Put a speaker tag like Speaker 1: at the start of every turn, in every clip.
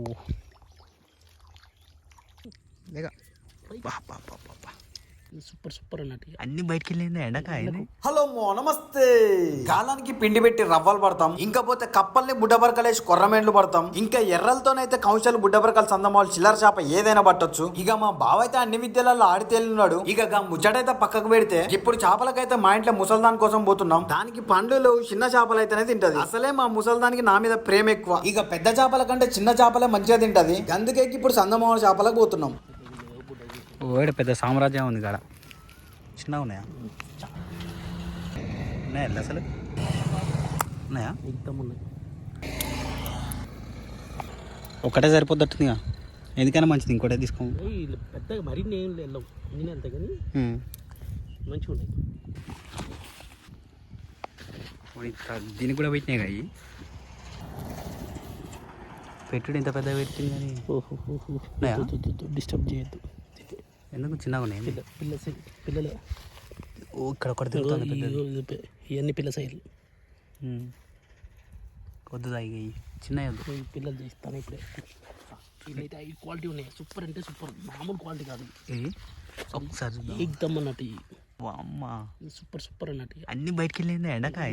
Speaker 1: ఓ లేక బా బా బా బా బా.
Speaker 2: సూపర్ సూపర్ అన్నట్టు
Speaker 1: అన్ని బయటికి వెళ్ళింది ఎండకాయ
Speaker 3: హలో మో నమస్తే. గాలానికి పిండి పెట్టి రవ్వలు పడతాం. ఇంకా పోతే కప్పల్ని బుడ్డబరకలేసి కొర్రమేండ్లు పడతాం. ఇంకా ఎర్రలతోనైతే కౌశలు బుడ్డబరకలు సందమాలు చిల్లర చేప ఏదైనా పట్టొచ్చు. ఇక మా బావ అయితే అన్ని విద్యలలో ఆడితేళ్ళున్నాడు ఇక గా ముచ్చటైతే పక్కకు పెడితే ఇప్పుడు చేపలకైతే మా ఇంట్లో ముసల్దాన్ కోసం పోతున్నాం. దానికి పండ్లు చిన్న చేపలు అయితేనే తింటది. అసలే మా ముసల్దానికి నా మీద ప్రేమ ఎక్కువ. ఇక పెద్ద చేపల కంటే చిన్న చేపలే మంచిగా తింటది. అందుకే ఇప్పుడు సందమాల చేపలకు పోతున్నాం.
Speaker 1: ఓడ పెద్ద సామ్రాజ్యం ఉంది కాడ. చిన్నగా ఉన్నాయా ఉన్నాయా అసలు? ఉన్నాయా?
Speaker 2: ఉన్నాయి
Speaker 1: ఒక్కటే సరిపోద్దట్టుందిగా ఎందుకైనా మంచిది ఇంకోటే తీసుకో
Speaker 2: ఏయ్, ఇలా పెద్దగా మరీ నేను వెళ్ళవు నేను వెళ్తా కానీ మంచిగా ఉన్నాయి.
Speaker 1: దీనికి కూడా పెట్టినాయి ఇవి. పెట్టుడు ఇంత పెద్ద పెట్టింది కానీ?
Speaker 2: డిస్టర్బ్ చేయొద్దు.
Speaker 1: ఎందుకు చిన్నగా ఉన్నాయి?
Speaker 2: పిల్ల పిల్లలు.
Speaker 1: ఇక్కడ ఒకటి తిరుగుతుంది
Speaker 2: ఇవన్నీ పిల్ల సైజులు
Speaker 1: ఇక ఇవి చిన్నవి వద్దు.
Speaker 2: పిల్లలు చేస్తాను ఇప్పుడే. ఇదైతే ఈ క్వాలిటీ ఉన్నాయి. సూపర్ అంటే సూపర్ మామూలు క్వాలిటీ కాదు.
Speaker 1: ఒకసారి
Speaker 2: ఎగ్దమ్ అన్నట్టు.
Speaker 1: అమ్మ.
Speaker 2: సూపర్ సూపర్ అన్నట్టు.
Speaker 1: అన్ని బయటికి వెళ్ళింది ఎండకాయ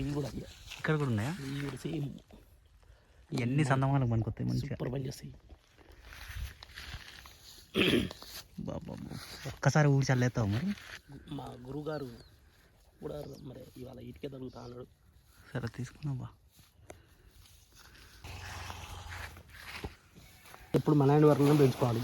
Speaker 2: ఇవి కూడా ఇక.
Speaker 1: ఇక్కడ కూడా ఉన్నాయా?
Speaker 2: ఇవి కూడా సేమ్
Speaker 1: ఇవన్నీ సందమాలకు పనికొస్తాయి మంచిగా.
Speaker 2: సూపర్ పని చేస్తాయి
Speaker 1: ఒక్కసారి ఊడి చల్లేస్తావు మరి?
Speaker 2: మా గురువుగారు కూడా మరి ఇవాళ ఇటుకే తగులుతా అన్నాడు.
Speaker 1: సరే తీసుకున్నావు బా.
Speaker 2: ఎప్పుడు మన ఆయన వరకు పెంచుకోవాలి.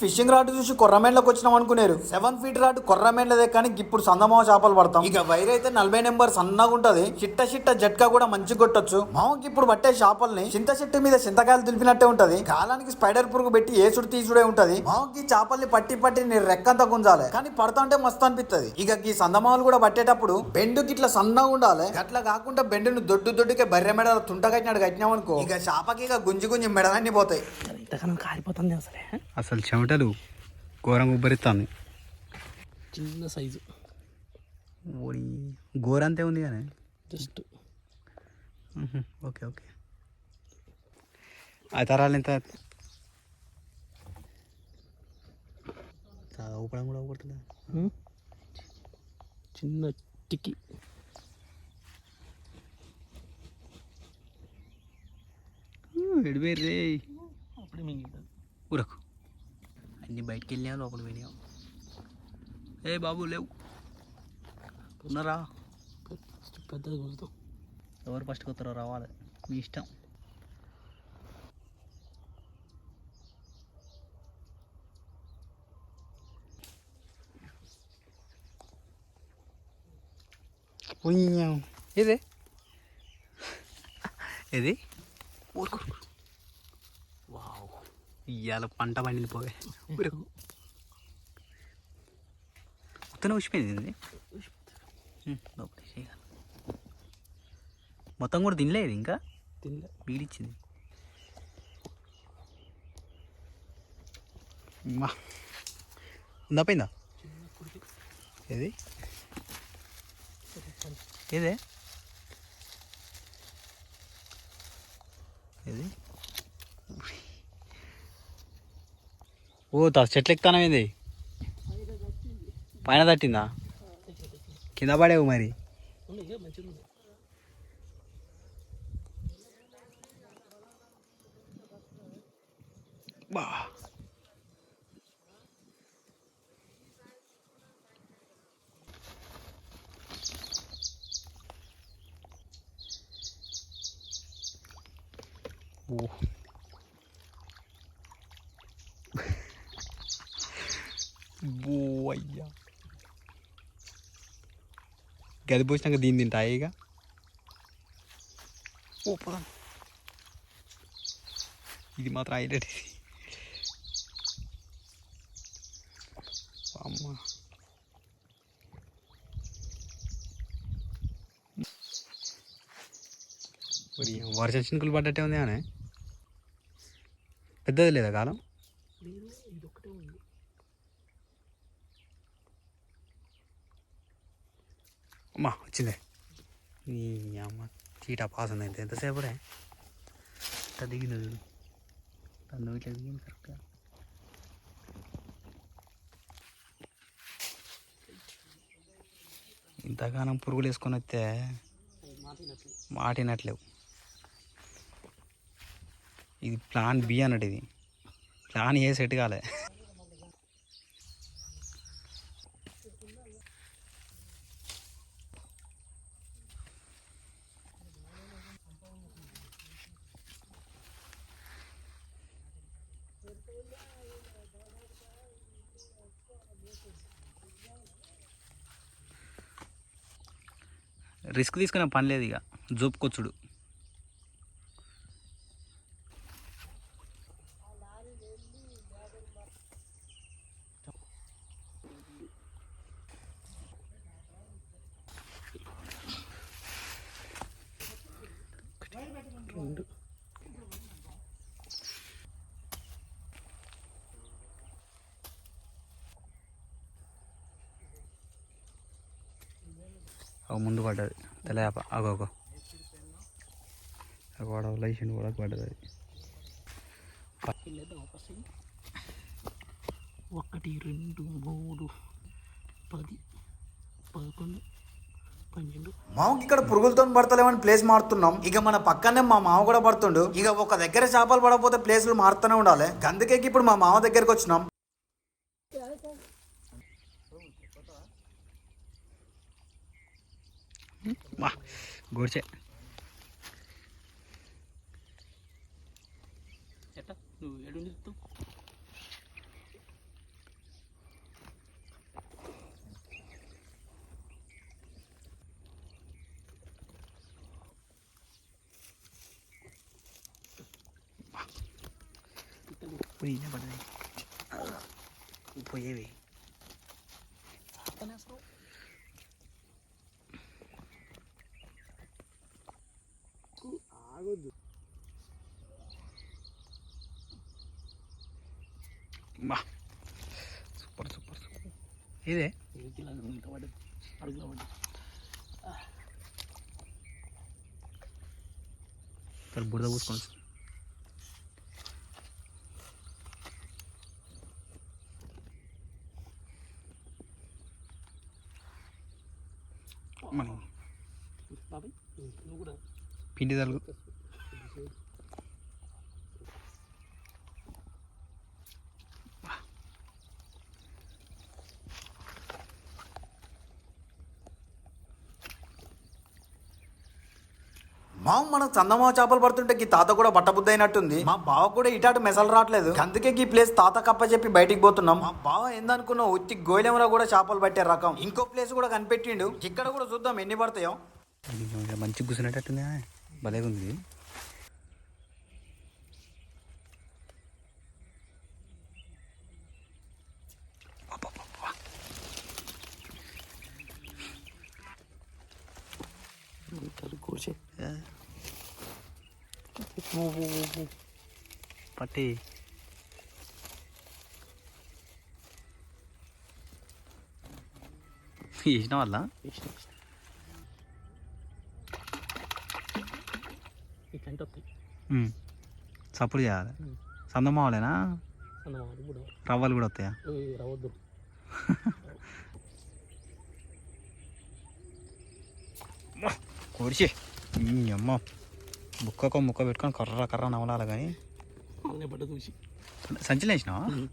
Speaker 3: ఫిషింగ్ రాడ్ చూసి కొర్రమేండ్లకు వచ్చినాం అనుకునేరు. సెవెన్ ఫీట్ రాడ్ కొర్రమేండ్లదే కానీ ఇప్పుడు సందమావ చేపలు పడతాం. ఇక వైర్ అయితే నలభై నెంబర్ సన్నగా ఉంటది. చిట్ట చిట్ట జట్కా కూడా మంచి కొట్టొచ్చు. మామకి ఇప్పుడు పట్టే చేపల్ని చింత చెట్టు మీద చింతకాయలు దులిపినట్టే ఉంటది. కాలానికి స్పైడర్ పురుగు పెట్టి ఏసుడు తీసుడే ఉంటది. మామకి చేపల్ని పట్టి పట్టి నీ రెక్కంతా గుంజాలి. కానీ పడతాంటే మస్తు అనిపిస్తుంది ఇక ఈ సందమావలు కూడా పట్టేటప్పుడు బెండుకి ఇట్లా సన్నగా ఉండాలి. అట్లా కాకుండా బెండును దొడ్డు దొడ్డుకే బర్రె మెడ తుంట కట్టినాడు కట్టినాం అనుకో. ఇక చేపకి ఇక గుంజి గుంజి మెడలన్నీ పోతాయి.
Speaker 2: ఇంతకన్నా కారిపోతుంది అసలే.
Speaker 1: అసలు చెమటలు ఘోరంగా ఉబ్బరిస్తుంది
Speaker 2: చిన్న సైజు.
Speaker 1: ఓడి ఘోరంతే ఉంది కానీ.
Speaker 2: జస్ట్.
Speaker 1: Okay okay. ఆ తరాలు ఎంత? ఊపడం కూడా ఊపడుతుందా?
Speaker 2: చిన్న టిక్కి.
Speaker 1: ఎడిపోయి రే ఊరకు అన్ని బయటికి వెళ్ళినా లోపల పోయినావు. ఏ బాబు లేవు. ఉన్నారా?
Speaker 2: పెద్దది గుంజుతాం
Speaker 1: ఎవరు ఫస్ట్ కొత్తారో రావాలి? మీ ఇష్టం. ఉయ్యాం. ఏది? ఏది? ఊరుకు. వావ్ ఇవాళ పంట పండింది పోవే. మొత్తం ఉసిపోయింది. మొత్తం కూడా తినలేదు ఇంకా?
Speaker 2: తినలే.
Speaker 1: వీడిచ్చింది ఉందా పోయిందా? ఏది? ఏదే? ఏది? ఓ తా చెట్లు ఎక్కుతానమైంది పైన తట్టిందా? కింద పడేవు మరి. బా ఓహ్ అయ్యా గది పోసినాక దీన్ని తింటా ఇక ఓ పదం ఇది మాత్రం హైలైట్ ఇది అమ్మ మరి వర్షం చినుకులు పడ్డట్టే ఉంది కానీ పెద్దది లేదా కాలం
Speaker 2: లేదు ఇది ఒక్కటే ఉంది
Speaker 1: అమ్మా వచ్చిందే ఈ అమ్మ చీట పాస్ ఉంది ఎంత ఎంతసేపు రే దిగింది చూడు. తను ఇట్లా దిగింది కరెక్ట్గా ఇంతగానం పురుగులు వేసుకొని వస్తే మాటినట్లేవు ఇది ప్లాన్ బి అన్నట్టు ఇది ప్లాన్ ఏ సెట్ కాలే రిస్క్ తీసుకునే పని లేదు ఇక. జోపుకొచ్చుడు ముందు పడ్డది. తెలయాప అగోగో కూడా పడ్డది. అది
Speaker 2: ఒకటి రెండు మూడు పది పదకొండు పన్నెండు.
Speaker 3: మామకి ఇక్కడ పురుగులతో పడతలేమని ప్లేస్ మారుతున్నాం. ఇక మన పక్కనే మా మామ కూడా పడుతుండు. ఇక ఒక దగ్గర చేపలు పడకపోతే ప్లేసులు మారుతూనే ఉండాలి. అందుకే ఇప్పుడు మా మామ దగ్గరికి వచ్చినాం.
Speaker 2: ગોળ
Speaker 1: છે Uy, ya
Speaker 2: para
Speaker 1: ahí. Uy, pues lleve. ఇదే. బురద పూసుకోండి పిండి తలుగు.
Speaker 3: మామ మన చందమామ చేపలు పడుతుంటే ఈ తాత కూడా బట్టబుద్ధి అయినట్టుంది మా బావ కూడా ఇటాటు మెసలు రావట్లేదు. అందుకే ఈ ప్లేస్ తాత కప్ప చెప్పి బయటికి పోతున్నాం. మా బావ ఏందనుకున్నావు? ఉత్తి గోయిలెంలో కూడా చేపలు పట్టే రకం. ఇంకో ప్లేస్ కూడా కనిపెట్టిండు. ఇక్కడ కూడా చూద్దాం ఎన్ని పడతాయో.
Speaker 1: మంచి కూర్చునేటట్టుంది భలేగా ఉంది. అబ్బబ్బబ్బా. పట్టి. వేసిన వల్ల? సపోర్ట్ చేయాలి. సందమావాలేనా రవ్వలు కూడా వస్తాయా? కోడిచి అమ్మ. ముక్కకు ముక్క పెట్టుకొని కర్ర కర్ర నవలాలి కానీ.
Speaker 2: చూసి
Speaker 1: సంచిలో వేసినావా?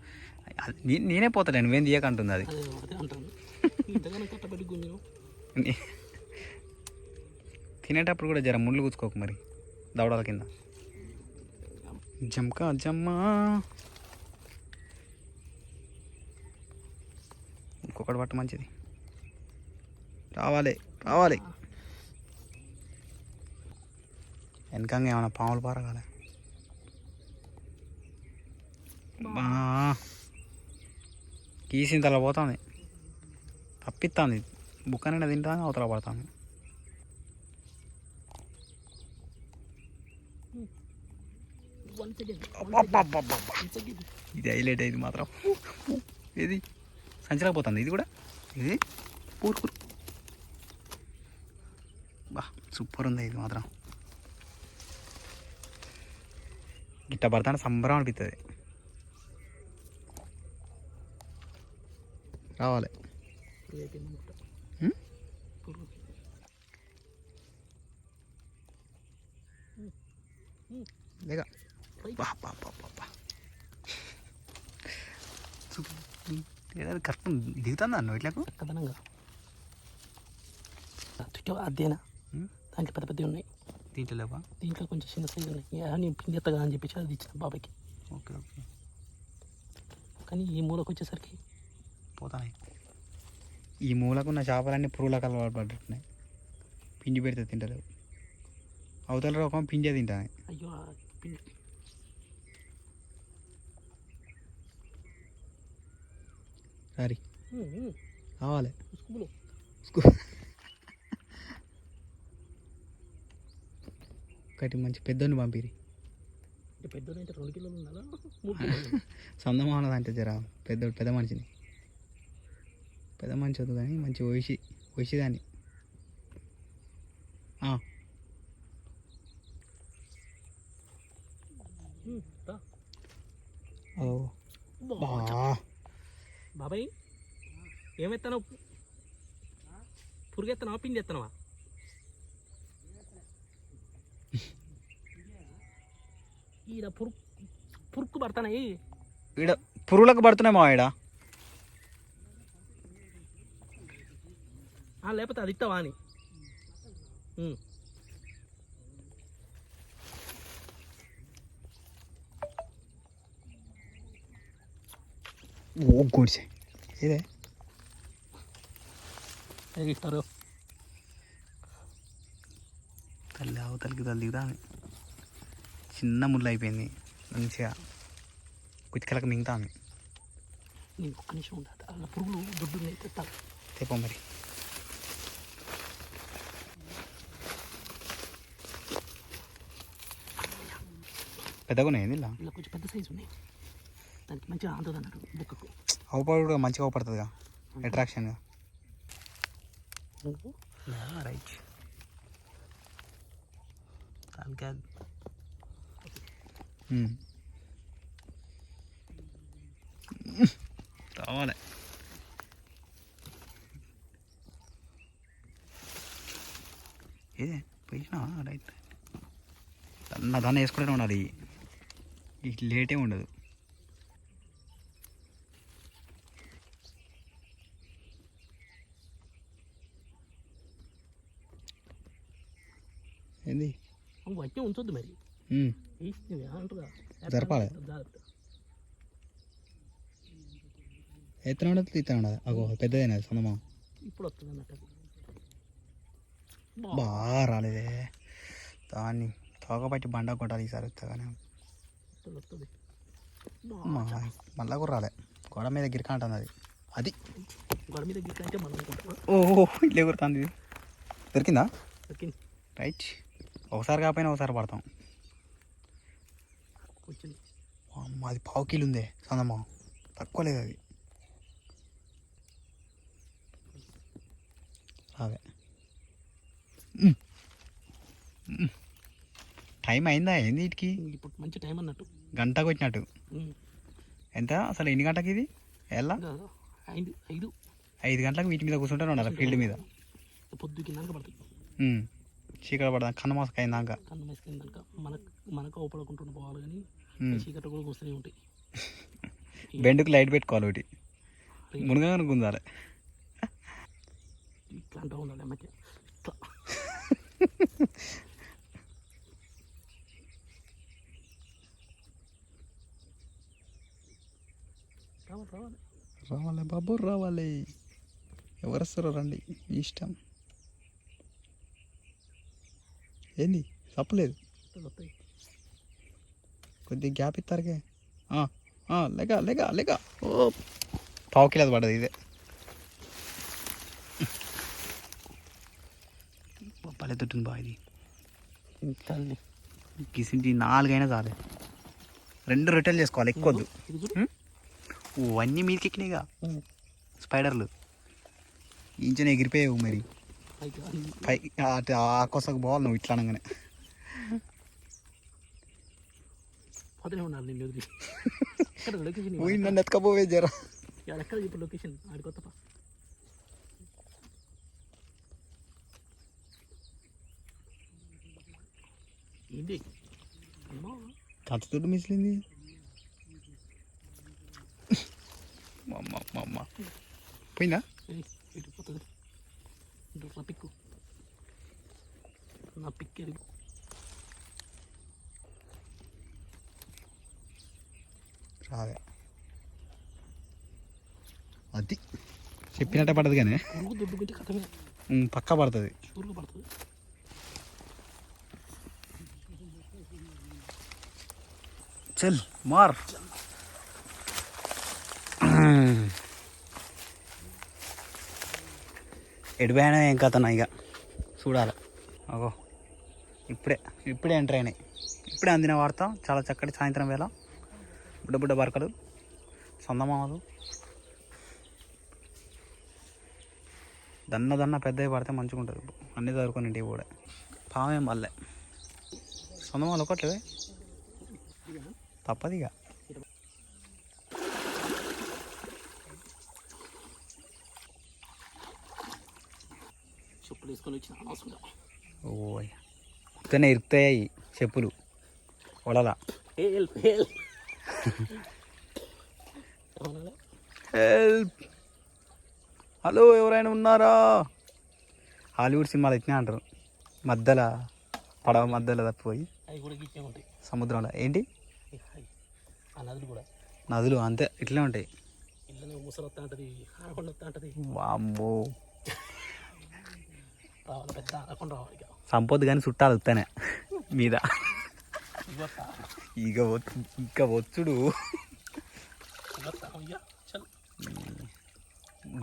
Speaker 1: అది నే- నేనే పోతాను నువ్వేం తీయకంటుంది అది. తినేటప్పుడు కూడా జర ముళ్ళు కూర్చుకోకు మరి దవడాల కింద. జంకా జమ్మా. ఇంకొకటి పట్ట మంచిది. రావాలి రావాలి. వెనకంగా ఏమైనా పాములు పారగాలి. బా. తల పోతుంది. తప్పిస్తుంది బుక్క నిండా తింటా అవతల పడుతుంది.
Speaker 2: సెకండ్
Speaker 1: ఇది హైలైట్ అయింది మాత్రం. ఇది సంచలేకపోతుంది ఇది కూడా? ఇది? పూర్ పూర్ సూపర్ ఉంది ఇది మాత్రం. గిట్ట పడతానే సంబరం అనిపిస్తుంది రావాలి. లేక. కరెక్ట్ దిగుతుందా అన్న ఇట్లకు?
Speaker 2: చుట్టూ అదేనా? దాంట్లో పెద్ద పెద్ద ఉన్నాయి.
Speaker 1: దీంట్లో లేవా
Speaker 2: దీంట్లో కొంచెం చిన్న సైజు ఉన్నాయి నేను పిండి ఎత్తగా అని చెప్పేసి అది ఇచ్చిన బాబాయ్కి
Speaker 1: ఓకే ఓకే
Speaker 2: కానీ ఈ మూలకు వచ్చేసరికి
Speaker 1: పోతాయి ఈ మూలకున్న చేపలన్నీ పురుగులకు అలవాటు పడ్డట్టున్నాయి పిండి పెడితే తింటలేవు. అవతల రకం పిండే తింటాయి
Speaker 2: అయ్యో పిండి.
Speaker 1: సరే కావాలి.
Speaker 2: స్కూలు.
Speaker 1: ఒకటి మంచి పెద్దోని పంపిరి. సందమానది అంటే జర పెద్ద పెద్ద మనిషిని. పెద్ద మనిషి వద్దు కానీ మంచి వయసి వయసిదాన్ని
Speaker 2: బాబాయ్ ఏమెత్తావు పురుగు ఎత్తనావా పిండి ఎత్తనావా ఈడ పురుగు పురుక్కు పడతానాయి
Speaker 1: ఈడ పురుగులకు పడుతున్నాయి మా ఈడ
Speaker 2: ఆ, లేకపోతే అది ఇస్తావా అని ఉం.
Speaker 1: ఓ గుడిసే ఇదే
Speaker 2: ఏది ఇస్తారు
Speaker 1: తల్లి అవతలికి తల్లి దిగుతా చిన్న ముళ్ళు అయిపోయింది. మంచిగా కుతికలకు మింగుతాను
Speaker 2: నేను ఒక్క నిమిషం ఉండదు అలా పురుగులు దొడ్డు ఉన్నాయి తెస్తాను
Speaker 1: తెప్ప మరి. పెద్దగా ఉన్నాయి ఇలా
Speaker 2: ఇలా కొంచెం పెద్ద సైజు ఉన్నాయి. దానికి మంచిగా ఆందోళన అన్నట్టు బుక్కకు
Speaker 1: అవుపడు కూడా మంచిగా అవుపడుతుందిగా. అట్రాక్షన్గా రైట్ దానికే రావాలి ఏదే? పోయినా రైట్. నా దాన్ని వేసుకుంటూనే ఉండాలి. లేటే ఉండదు. ఏంది?
Speaker 2: అట్టే ఉంచొద్దు మరి.
Speaker 1: జరపాలి. ఎత్తన ఉండదు తీత్తన ఉండదు అగో పెద్దదేనా సొందమా
Speaker 2: ఇప్పుడు వస్తుంది అన్నట్టు. అది. బా.
Speaker 1: బాగా రాలేదే. దాన్ని తోకపట్టి బండ కొట్టాలి ఈసారి వస్తాగానే మళ్ళా కూడా రాలే. గోడ మీద గిరిక అంటుంది అది. అది.
Speaker 2: గొడ మీద గిట్ల అంటే
Speaker 1: ఓహో ఇల్లే కుడుతుంది. ఇది దొరికిందా?
Speaker 2: దొరికింది.
Speaker 1: రైట్. ఒకసారి కాకపోయినా ఒకసారి పడతాం. అమ్మ అది పావు కిలో ఉందే సొందమ్మ తక్కువ లేదు అది. ఉమ్. టైం అయిందా? ఏంది వీటికి
Speaker 2: ఇప్పుడు మంచి టైం అన్నట్టు.
Speaker 1: గంటకు వచ్చినట్టు. ఎంత? అసలు ఎన్ని గంటకి ఇది? ఎలా?
Speaker 2: ఐదు ఐదు.
Speaker 1: ఐదు గంటలకు వీటి మీద కూర్చుంటారు ఉండాలి ఫీల్డ్ మీద.
Speaker 2: కింద పడుతుంది.
Speaker 1: చీకటి పడదా? కన్న మాసక అయిందాక
Speaker 2: కన్ను వేసుకుని దానిక మనకు మనకు అవపడకుండా పోవాలి కానీ. చీకటి కూడా వస్తూనే ఉంటాయి.
Speaker 1: బెండుకు లైట్ పెట్టుకోవాలి ఒకటి మునగానే గుందాలి
Speaker 2: ఇట్లా అంటూ ఉండాలి మధ్య ఇట్లా. రావాలి
Speaker 1: బాబు రావాలి. ఎవరు వస్తారో రండి మీ ఇష్టం. ఏంది? తప్పలేదు. కొద్దిగా గ్యాప్ ఇస్తారుకే లేక లేక లేక ఓ పావు కిలో పడదు ఇదే. పల్లె తొట్టుంది బా ఇది.
Speaker 2: తల్లి
Speaker 1: కిసింటి నాలుగైనా చాలు. రెండు రొట్టెలు చేసుకోవాలి ఎక్కువ వద్దు
Speaker 2: ఇది చూడు
Speaker 1: ఉం? ఓ అన్నీ మీదకి ఎక్కినాయిగా స్పైడర్లు. ఇంచనే ఎగిరిపోయావు మరి. పై ఆ కొసకు పోవాలి నువ్వు ఇట్లా అనగానే.
Speaker 2: పోతూనే ఉండాలి నిన్ను వదిలి ఎక్కడ లొకేషన్
Speaker 1: పోయి నన్ను ఎత్తుకపోవే జరా
Speaker 2: ఇక్కడ ఎక్కడ ఇప్పుడు లొకేషన్ ఆడి కొత్త పా ఏంటి అమ్మా
Speaker 1: కత్తితోటి మిసిలింది మా అమ్మ మా అమ్మ పోయిందా
Speaker 2: ఏయ్, ఇటు పోతుంది ఇటు నా పిక్కు నా పిక్
Speaker 1: అది. చెప్పినట్టే పడదు కానీ. పక్కా పడుతుంది. చల్ మార్. ఎడిపోయినా ఏం కథ ఇక. చూడాలి. అగో. ఇప్పుడే. ఇప్పుడే ఎంటర్ అయినాయి. ఇప్పుడే అందిన వార్త. చాలా చక్కటి సాయంత్రం వేళ. బుడ్డ బుడ్డ బరకలు సొందమామలు దన్న దన్న పెద్దవి పడితే మంచిగా ఉంటుంది. అన్నీ చదువుకొని ఇంటికి కూడా పామేం వల్లే సొందమాలు ఒకట్లేవే తప్పదు ఇక
Speaker 2: చెప్పులు వేసుకొని వచ్చిన
Speaker 1: ఉత్తనే ఇరుకుతాయి చెప్పులు.
Speaker 2: అవునా
Speaker 1: హెల్ప్ హలో ఎవరైనా ఉన్నారా? హాలీవుడ్ సినిమాలు ఇట్నే అంటారు? మధ్యలో పడవ మధ్యలో తప్పిపోయి సముద్రంలో. ఏంటి?
Speaker 2: నదులు
Speaker 1: అంతే. ఇట్లే ఉంటాయి. వామ్మో.
Speaker 2: ఇక.
Speaker 1: సంపొద్దు కానీ చుట్టాలు ఉత్తనే మీద. ఇక ఇక వచ్చుడు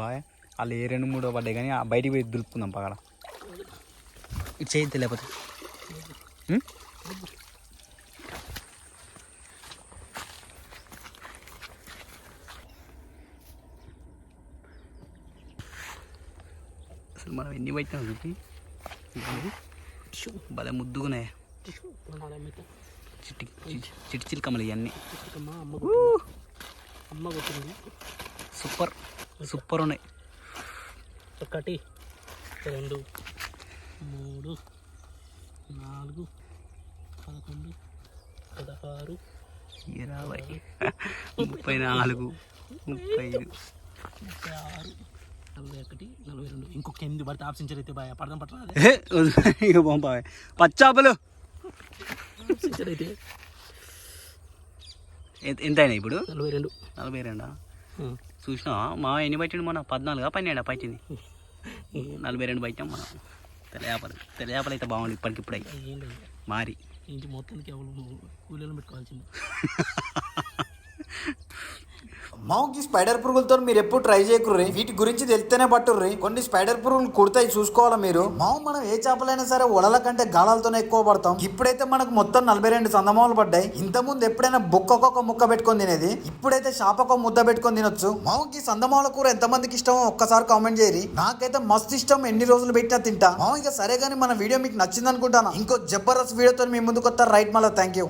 Speaker 1: బాయ్. వాళ్ళు ఏ రెండు మూడో పడ్డాయి కానీ ఆ బయటికి పోయి దులుపుకుందాం పగల. ఇటు చేయించే లేకపోతే? అసలు మనం ఎన్ని పట్టినాం చూపి భలే ముద్దుగున్నాయి. చిట్టి చిట్టి చిలకమ్మలు ఇవన్నీ.
Speaker 2: అమ్మ అమ్మ కొట్టింది.
Speaker 1: సూపర్ సూపర్ ఉన్నాయి.
Speaker 2: ఒకటి రెండు మూడు నాలుగు పదకొండు పదహారు
Speaker 1: ఇరవై. ముప్పై. నాలుగు ముప్పై ఐదు.
Speaker 2: ముప్పై ఆరు నలభై ఒకటి నలభై రెండు. ఇంకొక ఎనిమిది పడితే ఆప్షన్ అయితే బాయ్ పడదాం పట్టరా
Speaker 1: పచ్చాపలు.
Speaker 2: అయితే.
Speaker 1: ఎంత అయినాయి ఇప్పుడు?
Speaker 2: నలభై రెండు.
Speaker 1: నలభై రెండా? చూసినా మా ఎన్ని పట్టిండు మన పద్నాలుగా? పన్నెండా? పట్టింది. నలభై రెండు పట్టాం మనం తెల్లయాపలు తెల్లయాపలు అయితే బాగుంది ఇప్పటికిప్పుడు
Speaker 2: లేదు.
Speaker 1: మారి.
Speaker 2: ఇంటి మొత్తానికి ఎవరు కూలీలను పెట్టుకోవాల్సింది.
Speaker 3: మావుకి స్పైడర్ పురుగులతో మీరు ఎప్పుడు ట్రై చేయకుర్రీ? వీటి గురించి తెలిస్తేనే పట్టుర్రి. కొన్ని స్పైడర్ పురుగులు కుడతాయి చూసుకోవాలా మీరు? మావు మనం ఏ చేపలైనా సరే వలల కంటే గాలాలతోనే ఎక్కువ పడతాం. ఇప్పుడైతే మనకు మొత్తం నలభై రెండు సందమాలు పడ్డాయి. ఇంత ముందు ఎప్పుడైనా బొక్కకొక ముక్క పెట్టుకొని తినేది? ఇప్పుడైతే షాపకొక ముద్ద పెట్టుకొని తినొచ్చు. మాముకి సందమాల కూర ఎంత మందికి ఇష్టమో ఒక్కసారి కామెంట్ చేయరి నాకైతే మస్తు ఇష్టం ఎన్ని రోజులు పెట్టినా తింటా. మామూలుగా ఇక సరే కానీ మన వీడియో మీకు నచ్చింది అనుకుంటాను ఇంకో జబర్దస్త్ వీడియోతో మీ ముందుకు వస్తారు రైట్ మళ్ళీ థ్యాంక్ యూ